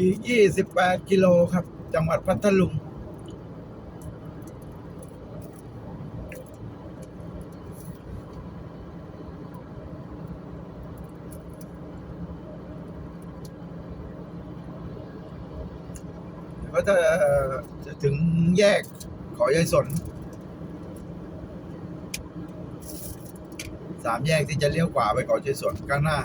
อีก 28 กิโลครับ จังหวัดพัทลุง ก็จะจะถึงแยกขอยายสน สามแยกที่จะเลี้ยวขวาไปขอยายสนข้างหน้า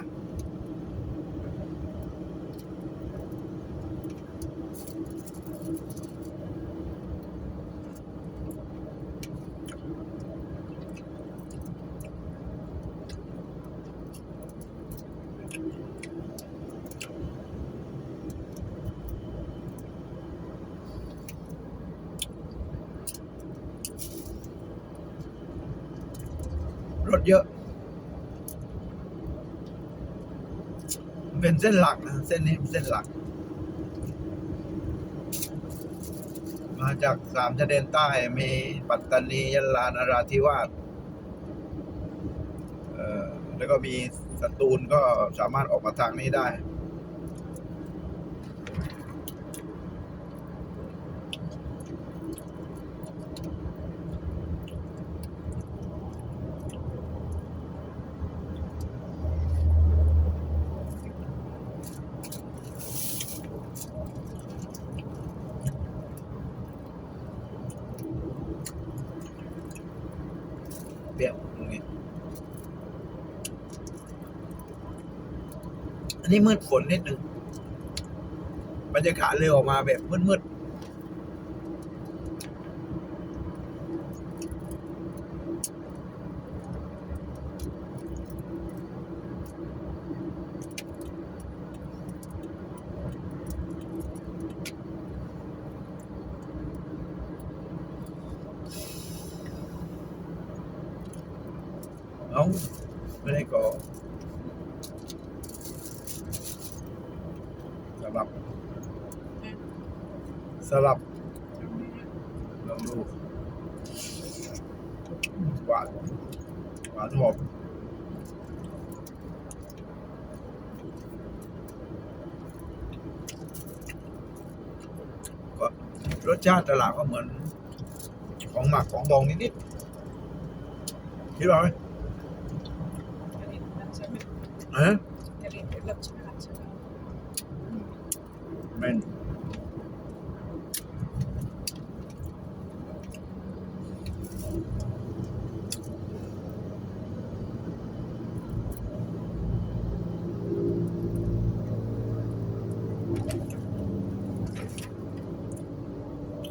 รถเยอะ เป็นเส้นหลักนะเส้นนี้เป็นเส้นหลัก มาจากสามชายแดนใต้มีปัตตานียะลานราธิวาสเอ่อแล้วก็มีสตูลก็สามารถออกมาทางนี้ได้ เปรี้ยวตรงนี้อันนี้มืดฝนนิดนึงบรรยากาศเลยออกมาแบบมืดๆ เอ้าไม่ได้ก่อสลับ สลับลองดูหวานหวานหอมก็รสชาติตลาดก็เหมือน ของหมักของดองนิดๆคิดว่าไหม เอ๊ะกระเด็นเป็นแบบฉลาดใช่ไมแม่น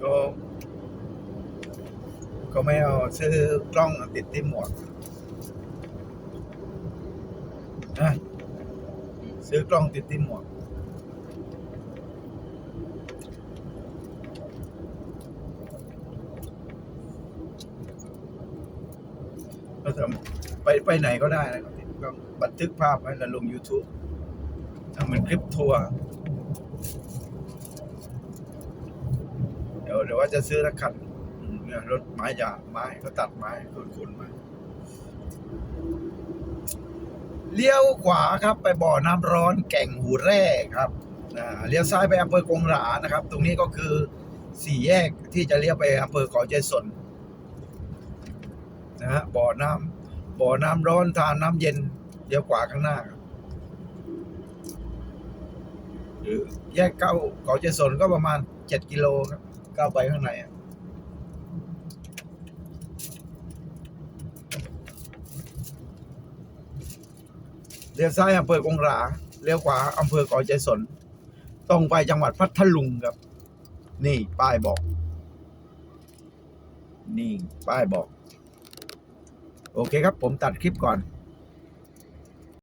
ก็ก็ไม่เอาซื้อกล้องติดที่หมวกนะ ซื้อกล้องติดที่หมวกก็จะไปไปไหนก็ได้นะครับก็บันทึกภาพไว้แล้วลง YouTube ทำเป็นคลิปทัวร์เดี๋ยวเดี๋ยวว่าจะซื้อละคันเนี่ยรถไม้ยาไม้ก็ตัดไม้ขนขนมา เลี้ยวขวาครับไปบ่อน้ำร้อนแก่งหูแร่ครับเลี้ยวซ้ายไปอำเภอกงหรานะครับ ตรงนี้ก็คือสี่แยกที่จะเลี้ยวไปอำเภอขอใจสนนะฮะบ่อน้ำบ่อน้ำร้อนทานน้ำเย็นเดี๋ยวขวาข้างหน้าครับหรือแยกเก้าเขาเจสนก็ประมาณเจ็ดกิโลครับก้าวไปข้างในอะ เลี้ยวซ้ายอำเภอกงหราเลี้ยวขวาอำเภอเกาะใจสนตรงไปจังหวัดพัทลุงครับ นี่ป้ายบอก นี่ป้ายบอก โอเคครับ ผมตัดคลิปก่อน